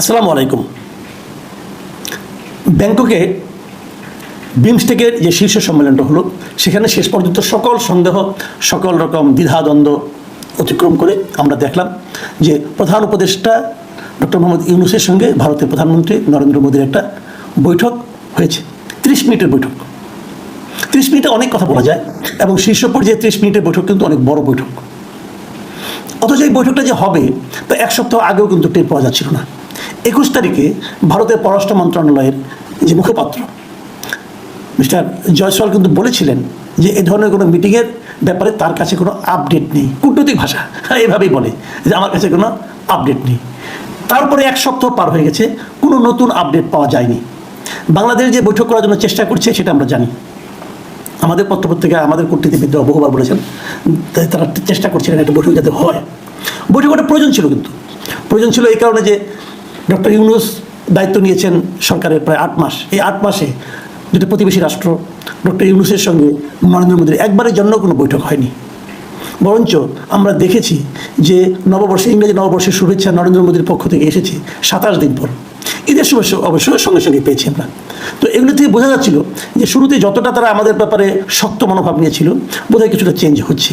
আসসালামু আলাইকুম। ব্যাংককে বিমস্টেকের যে শীর্ষ সম্মেলনটা হলো, সেখানে শেষ পর্যন্ত সকল সন্দেহ, সকল রকম দ্বিধাদ্বন্দ্ব অতিক্রম করে আমরা দেখলাম যে প্রধান উপদেষ্টা ডক্টর মোহাম্মদ ইউনুসের সঙ্গে ভারতের প্রধানমন্ত্রী নরেন্দ্র মোদীর একটা বৈঠক হয়েছে, ত্রিশ মিনিটের বৈঠক। ত্রিশ মিনিটে অনেক কথা বলা যায় এবং শীর্ষ পর্যায়ে ত্রিশ মিনিটের বৈঠক কিন্তু অনেক বড় বৈঠক। অথচ এই বৈঠকটা যে হবে, তা এক সপ্তাহ আগেও কিন্তু টের পাওয়া যাচ্ছিল না। একুশ তারিখে ভারতের পররাষ্ট্র মন্ত্রণালয়ের যে মুখপাত্র, মিস্টার জয়সওয়াল কিন্তু বলেছিলেন যে এ ধরনের কোনো মিটিংয়ের ব্যাপারে তার কাছে কোনো আপডেট নেই। কূটনৈতিক ভাষা এভাবেই বলে যে আমার কাছে কোনো আপডেট নেই। তারপরে এক সপ্তাহ পার হয়ে গেছে, কোনো নতুন আপডেট পাওয়া যায়নি। বাংলাদেশ যে বৈঠক করার জন্য চেষ্টা করছে, সেটা আমরা জানি। আমাদের পত্রপত্রিকা, আমাদের কূটনীতিবিদরা বহুবার বলেছেন তারা চেষ্টা করছিলেন একটা বৈঠক যাতে হয়। বৈঠক একটা প্রয়োজন ছিল কিন্তু। প্রয়োজন ছিল এই কারণে যে ডক্টর ইউনুস দায়িত্ব নিয়েছেন সরকারের প্রায় আট মাস। এই আট মাসে দুটো প্রতিবেশী রাষ্ট্র ডক্টর ইউনুসের সঙ্গে নরেন্দ্র মোদীর একবারের জন্য কোনো বৈঠক হয়নি। বরঞ্চ আমরা দেখেছি যে নববর্ষে, ইংরেজি নববর্ষের শুভেচ্ছা নরেন্দ্র মোদীর পক্ষ থেকে এসেছে সাতাশ দিন পর। ঈদের শুভেচ্ছা অবশ্যই সঙ্গে সঙ্গে পেয়েছি আমরা। তো এগুলো থেকে বোঝা যাচ্ছিল যে শুরুতে যতটা তারা আমাদের ব্যাপারে শক্ত মনোভাব নিয়েছিল, বোধহয় কিছুটা চেঞ্জ হচ্ছে।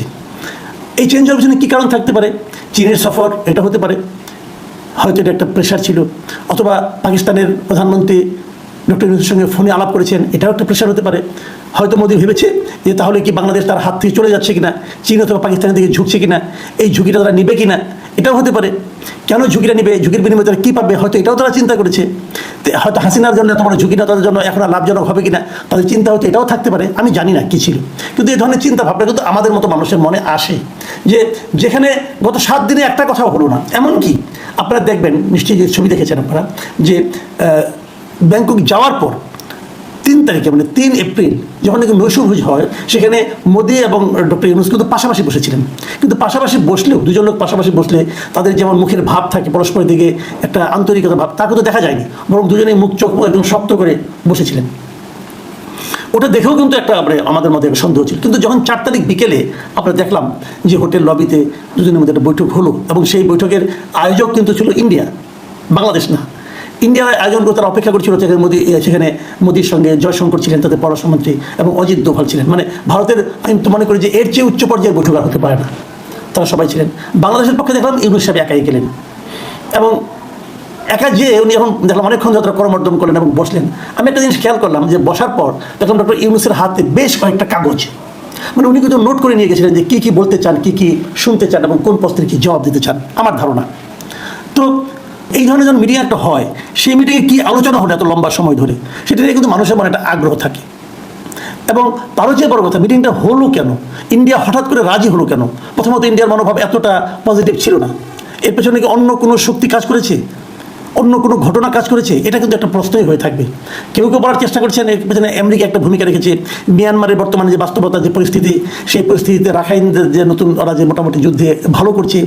এই চেঞ্জ হওয়ার পিছনে কী কারণ থাকতে পারে? চীনের সফর, এটা হতে পারে। হয়তো এটা একটা প্রেশার ছিল। অথবা পাকিস্তানের প্রধানমন্ত্রী ডক্টর ইউনুসের সঙ্গে ফোনে আলাপ করেছেন, এটাও একটা প্রেশার হতে পারে। হয়তো মোদী ভেবেছে যে তাহলে কি বাংলাদেশ তার হাত থেকে চলে যাচ্ছে কিনা, চীন অথবা পাকিস্তানের দিকে ঝুঁকছে কিনা, এই ঝুঁকিটা তারা নিবে কিনা এটাও হতে পারে। কেন ঝুঁকিটা নিবে? ঝুঁকির বিনিময়ে তারা কী পাবে? হয়তো এটাও তারা চিন্তা করেছে। হয়তো হাসিনার জন্য বড় ঝুঁকিটা তাদের জন্য এখন লাভজনক হবে কিনা, তাদের চিন্তা হয়তো এটাও থাকতে পারে। আমি জানি না কী ছিল। কিন্তু এই ধরনের চিন্তা ভাবনা কিন্তু আমাদের মতো মানুষের মনে আসে। যে যেখানে গত সাত দিনে একটা কথাও হলো না। এমনকি আপনারা দেখবেন, নিশ্চয়ই যে ছবি দেখেছেন আপনারা, যে ব্যাংকক যাওয়ার পর তিন তারিখে মানে তিন এপ্রিল, যখন নাকি নৈশভোজ হয়, সেখানে মোদি এবং ডক্টর ইউনুস কিন্তু পাশাপাশি বসেছিলেন। কিন্তু পাশাপাশি বসলেও, দুজন লোক পাশাপাশি বসলে তাদের যেমন মুখের ভাব থাকে, পরস্পরের দিকে একটা আন্তরিকতা ভাব, তা কিন্তু দেখা যায়নি। বরং দুজনেই মুখ, চোখ একদম শক্ত করে বসেছিলেন। ওটা দেখেও কিন্তু একটা মানে আমাদের মধ্যে একটা সন্দেহ ছিল। কিন্তু যখন চার তারিখ বিকেলে আমরা দেখলাম যে হোটেল লবিতে দুজনের মধ্যে একটা বৈঠক হলো, এবং সেই বৈঠকের আয়োজক কিন্তু ছিল ইন্ডিয়া, বাংলাদেশ না। ইন্ডিয়ার আয়োজন করে তারা অপেক্ষা করছিল সেখানে মোদী সেখানে মোদীর সঙ্গে জয়শঙ্কর ছিলেন তাদের পররাষ্ট্রমন্ত্রী এবং অজিত দোভাল ছিলেন। মানে ভারতের, আমি তো মনে করি যে এর চেয়ে উচ্চ পর্যায়ের বৈঠক আর হতে পারে না। তারা সবাই ছিলেন। বাংলাদেশের পক্ষে দেখলাম ইউনুস সাহেব একাই গেলেন। এবং একা যে উনি এখন দেখলাম অনেকক্ষণ যাত্রা করমর্দন করলেন এবং বসলেন। আমি একটা জিনিস খেয়াল করলাম যে বসার পর দেখলাম ডক্টর ইউনুসের হাতে বেশ কয়েকটা কাগজ। মানে উনি কিন্তু নোট করে নিয়ে গেছিলেন যে কী কী বলতে চান, কী কী শুনতে চান এবং কোন প্রশ্নের কী জবাব দিতে চান। আমার ধারণা। তো এই ধরনের যখন মিটিং একটা হয়, সেই মিটিংয়ে কী আলোচনা হলো এত লম্বা সময় ধরে? সেটা নিয়ে কিন্তু মানুষের মনে একটা আগ্রহ থাকে। এবং তারও যে বড় কথা মিটিংটা হলো কেন? ইন্ডিয়া হঠাৎ করে রাজি হলো কেন? প্রথমত ইন্ডিয়ার মনোভাব এতটা পজিটিভ ছিল না। এর পেছনে কি অন্য কোনো শক্তি কাজ করেছে? অন্য কোনো ঘটনা কাজ করেছে, এটা কিন্তু একটা প্রশ্নই হয়ে থাকবে। কেউ কেউ বলার চেষ্টা করছেন, এর পেছনে আমেরিকা একটা ভূমিকা রেখেছে। মিয়ানমারের বর্তমানে যে বাস্তবতা যে পরিস্থিতি, সেই পরিস্থিতিতে রাখাইনদের যে নতুন, ওরা যে মোটামুটি যুদ্ধে ভালো করছে,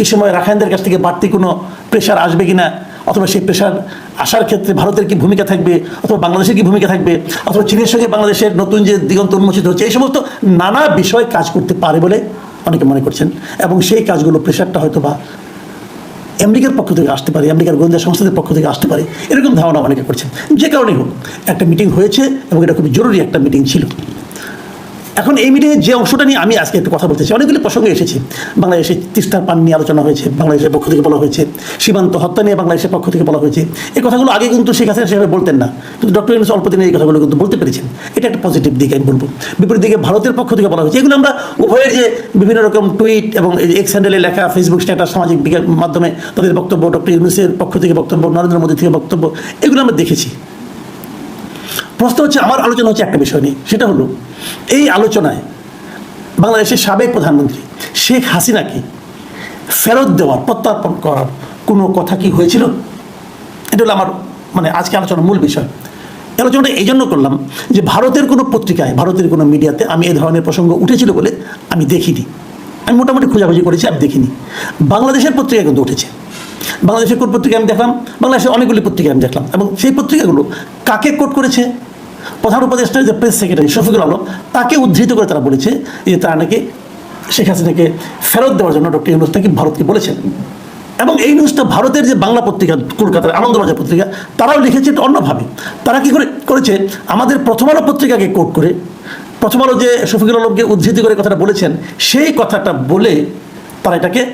এই সময় রাখাইনদের কাছ থেকে বাড়তি কোনো প্রেশার আসবে কিনা, অথবা সেই প্রেশার আসার ক্ষেত্রে ভারতের কি ভূমিকা থাকবে, অথবা বাংলাদেশের কি ভূমিকা থাকবে, অথবা চীনের সঙ্গে বাংলাদেশের নতুন যে দিগন্ত উন্মোচিত হচ্ছে, এই সমস্ত নানা বিষয় কাজ করতে পারে বলে অনেকে মনে করছেন। এবং সেই কাজগুলো প্রেশারটা হয়তো বা আমেরিকার পক্ষ থেকে আসতে পারে, আমেরিকার গোয়েন্দা সংস্থাদের পক্ষ থেকে আসতে পারে, এরকম ধারণা অনেকে করছেন যে কারণেই হোক, একটা মিটিং হয়েছে এবং এটা খুবই জরুরি একটা মিটিং ছিল। এখন এই মিটিংয়ের যে অংশটা নিয়ে আমি আজকে একটু কথা বলতে চাই, অনেকগুলি প্রসঙ্গে এসেছে। বাংলাদেশে তিস্তার পান নিয়ে আলোচনা হয়েছে, বাংলাদেশের পক্ষ থেকে বলা হয়েছে। সীমান্ত হত্যা নিয়ে বাংলাদেশের পক্ষ থেকে বলা হয়েছে। এই কথাগুলো আগে কিন্তু শেখ হাসিনা সেভাবে বলতেন না। কিন্তু ডক্টর ইউনুস অল্প দিনে এই কথাগুলো কিন্তু বলতে পেরেছেন। এটা একটা পজিটিভ দিক, আমি বলব। বিপরীত দিকে ভারতের পক্ষ থেকে বলা হয়েছে, এগুলো আমরা উভয়ের যে বিভিন্ন রকম টুইট এবং এক্স হ্যান্ডেলে লেখা ফেসবুক স্ট্যাটাস সামাজিক মাধ্যমে তাদের বক্তব্য, ডক্টর ইউনুসের পক্ষ থেকে বক্তব্য, নরেন্দ্র মোদী থেকে বক্তব্য, এগুলো আমরা দেখেছি। প্রশ্ন হচ্ছে, আমার আলোচনা হচ্ছে একটা বিষয় নিয়ে। সেটা হলো, এই আলোচনায় বাংলাদেশের সাবেক প্রধানমন্ত্রী শেখ হাসিনাকে ফেরত দেওয়ার, প্রত্যার্পণ করার কোনো কথা কি হয়েছিল? এটা হলো আমার মানে আজকে আলোচনার মূল বিষয়। আলোচনাটা এই জন্য করলাম যে ভারতের কোনো পত্রিকায়, ভারতের কোনো মিডিয়াতে আমি এই ধরনের প্রসঙ্গ উঠেছিল বলে আমি দেখিনি। আমি মোটামুটি খোঁজাখুঁজি করেছি, আমি দেখিনি। বাংলাদেশের পত্রিকায় কিন্তু উঠেছে। বাংলাদেশের কোন পত্রিকা আমি দেখলাম? বাংলাদেশের অনেকগুলি পত্রিকা আমি দেখলাম। এবং সেই পত্রিকাগুলো কাকে কোট করেছে? প্রধান উপদেষ্টার যে প্রেস সেক্রেটারি শফিকুল আলম, তাকে উদ্ধৃত করে তারা বলেছে যে তারা নাকি শেখ হাসিনাকে ফেরত দেওয়ার জন্য ডক্টর ইউনুস নাকি ভারতকে বলেছেন। এবং এই নিউজটা ভারতের যে বাংলা পত্রিকা, কলকাতার আনন্দবাজার পত্রিকা, তারাও লিখেছে এটা অন্যভাবে। তারা কি করে, করেছে? আমাদের প্রথম আলো পত্রিকাকে কোট করে, প্রথম আলো যে শফিকুল আলমকে উদ্ধৃতি করে কথাটা বলেছেন, সেই কথাটা বলে তারা এটাকে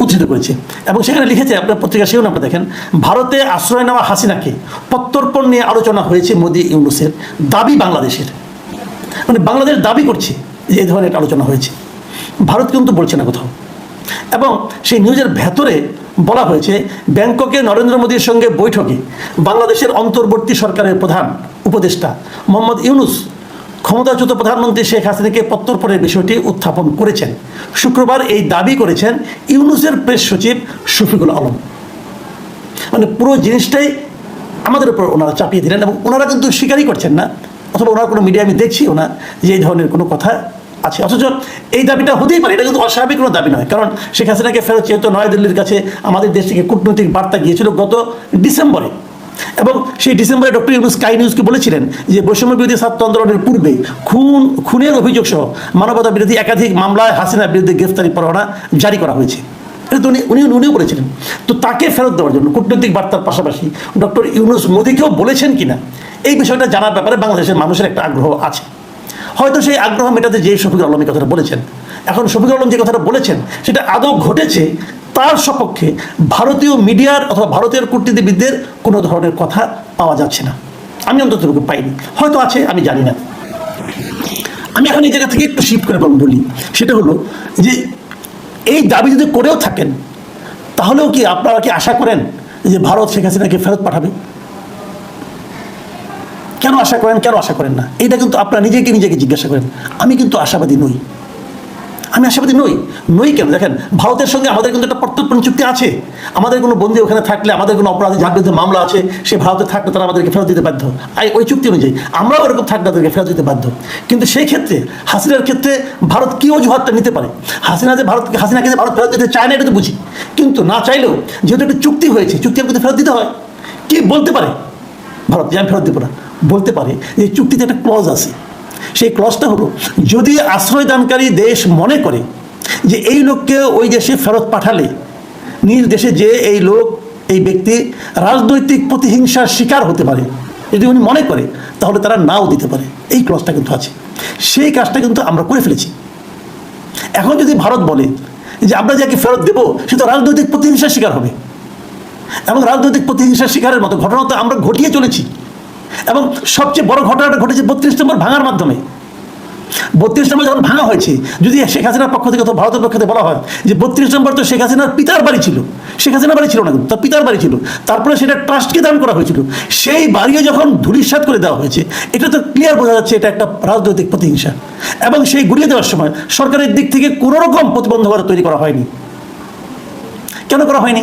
উদ্ধৃত করেছে। এবং সেখানে লিখেছে, আপনার পত্রিকা সেও আপনারা দেখেন, ভারতে আশ্রয় নেওয়া হাসিনাকে প্রত্যর্পণ নিয়ে আলোচনা হয়েছে মোদি ইউনুসের দাবি বাংলাদেশের। মানে বাংলাদেশ দাবি করছে যে এই ধরনের আলোচনা হয়েছে। ভারত কিন্তু বলছে না কোথাও। এবং সেই নিউজের ভেতরে বলা হয়েছে, ব্যাংককে নরেন্দ্র মোদীর সঙ্গে বৈঠকে বাংলাদেশের অন্তর্বর্তী সরকারের প্রধান উপদেষ্টা মোহাম্মদ ইউনুস ক্ষমতাচ্যুত প্রধানমন্ত্রী শেখ হাসিনাকে প্রত্যর্পণের বিষয়টি উত্থাপন করেছেন। শুক্রবার এই দাবি করেছেন ইউনুসের প্রেস সচিব শফিকুল আলম। মানে পুরো জিনিসটাই আমাদের উপর ওনারা চাপিয়ে দিলেন এবং ওনারা কিন্তু স্বীকারই করছেন না, অথবা ওনার কোনো মিডিয়া আমি দেখছিও না যে এই ধরনের কোনো কথা আছে। অথচ এই দাবিটা হতেই পারে, এটা কিন্তু অস্বাভাবিক কোনো দাবি নয়। কারণ শেখ হাসিনাকে ফেরত চেয়ে তো নয়াদিল্লির কাছে আমাদের দেশ থেকে কূটনৈতিক বার্তা গিয়েছিল গত ডিসেম্বরে। এবং সেই ডিসেম্বরে ডক্টর ইউনুস স্কাই নিউজকে বলেছিলেন যে বৈষম্য বিরোধী ছাত্র আন্দোলনের পূর্বে খুন, খুনের অভিযোগ সহ মানবতা বিরোধী একাধিক মামলায় হাসিনার বিরুদ্ধে গ্রেফতারি পরোয়ানা জারি করা হয়েছে। এটা তো উনি উনি, উনিও বলেছিলেন। তো তাকে ফেরত দেওয়ার জন্য কূটনৈতিক বার্তার পাশাপাশি ডক্টর ইউনুস মোদীকেও বলেছেন কিনা, এই বিষয়টা জানার ব্যাপারে বাংলাদেশের মানুষের একটা আগ্রহ আছে। হয়তো সেই আগ্রহ মেটাতে যে শফিকুল আলম এই কথাটা বলেছেন। এখন শফিকুল আলম যে কথাটা বলেছেন, সেটা আদৌ ঘটেছে তার সপক্ষে ভারতীয় মিডিয়ার অথবা ভারতীয় কূটনীতিবিদদের কোনো ধরনের কথা পাওয়া যাচ্ছে না। আমি অন্তত পাইনি। হয়তো আছে, আমি জানি না। আমি এখন এই জায়গা থেকে একটু শিফট করে বলি। সেটা হলো যে এই দাবি যদি করেও থাকেন, তাহলেও কি আপনারা কি আশা করেন যে ভারত শেখ হাসিনাকে ফেরত পাঠাবে? কেন আশা করেন, কেন আশা করেন না? এটা কিন্তু আপনারা নিজেকে নিজেকে জিজ্ঞাসা করেন। আমি কিন্তু আশাবাদী নই। আমি আশাবাদী নই। নই কেন? দেখেন, ভারতের সঙ্গে আমাদের কিন্তু একটা প্রত্যর্পণ চুক্তি আছে। আমাদের কোনো বন্দী ওখানে থাকলে, আমাদের কোনো অপরাধী যার বিরুদ্ধে মামলা আছে, সে ভারতে থাকলে তারা আমাদেরকে ফেরত দিতে বাধ্য। ওই চুক্তি অনুযায়ী আমরাও ওরকম থাকলে তাদেরকে ফেরত দিতে বাধ্য। কিন্তু সেই ক্ষেত্রে, হাসিনার ক্ষেত্রে ভারত কী অজুহাতটা নিতে পারে? হাসিনা যে ভারতকে, হাসিনাকে যে ভারত ফেরত দিতে চায় না, এটা তো বুঝি। কিন্তু না চাইলেও যেহেতু একটা চুক্তি হয়েছে চুক্তি আমাকে ফেরত দিতে হয়, কি বলতে পারে? ভারত যে আমি ফেরত দেবো না। বলতে পারে যে চুক্তিতে একটা ক্লজ আছে। সেই ক্লজটা হলো, যদি আশ্রয়দানকারী দেশ মনে করে যে এই লোককে ওই দেশে ফেরত পাঠালে, নিজ দেশে যে এই লোক, এই ব্যক্তি রাজনৈতিক প্রতিহিংসার শিকার হতে পারে, যদি উনি মনে করে, তাহলে তারা নাও দিতে পারে। এই ক্লজটা কিন্তু আছে। সেই কাজটা কিন্তু আমরা করে ফেলেছি। এখন যদি ভারত বলে যে আমরা যাকে ফেরত দেবো, সে তো রাজনৈতিক প্রতিহিংসার শিকার হবে। এবং রাজনৈতিক প্রতিহিংসার শিকারের মতো ঘটনা তো আমরা ঘটিয়ে চলেছি। এবং সবচেয়ে বড় ঘটনাটা ঘটেছে বত্রিশ নম্বর ভাঙার মাধ্যমে। বত্রিশ নম্বর যখন ভাঙা হয়েছে, যদি শেখ হাসিনার পক্ষ থেকে অথবা ভারতের পক্ষ থেকে বলা হয় যে বত্রিশ নম্বর তো শেখ হাসিনার পিতার বাড়ি ছিল, শেখ হাসিনার বাড়ি ছিল না কিন্তু, তার পিতার বাড়ি ছিল, তারপরে সেটা ট্রাস্টকে দান করা হয়েছিল, সেই বাড়িও যখন ধুলিসাৎ করে দেওয়া হয়েছে, এটা তো ক্লিয়ার বোঝা যাচ্ছে এটা একটা রাজনৈতিক প্রতিহিংসা। এবং সেই গুলিয়ে দেওয়ার সময় সরকারের দিক থেকে কোনো রকম প্রতিবন্ধকতা তৈরি করা হয়নি। কেন করা হয়নি?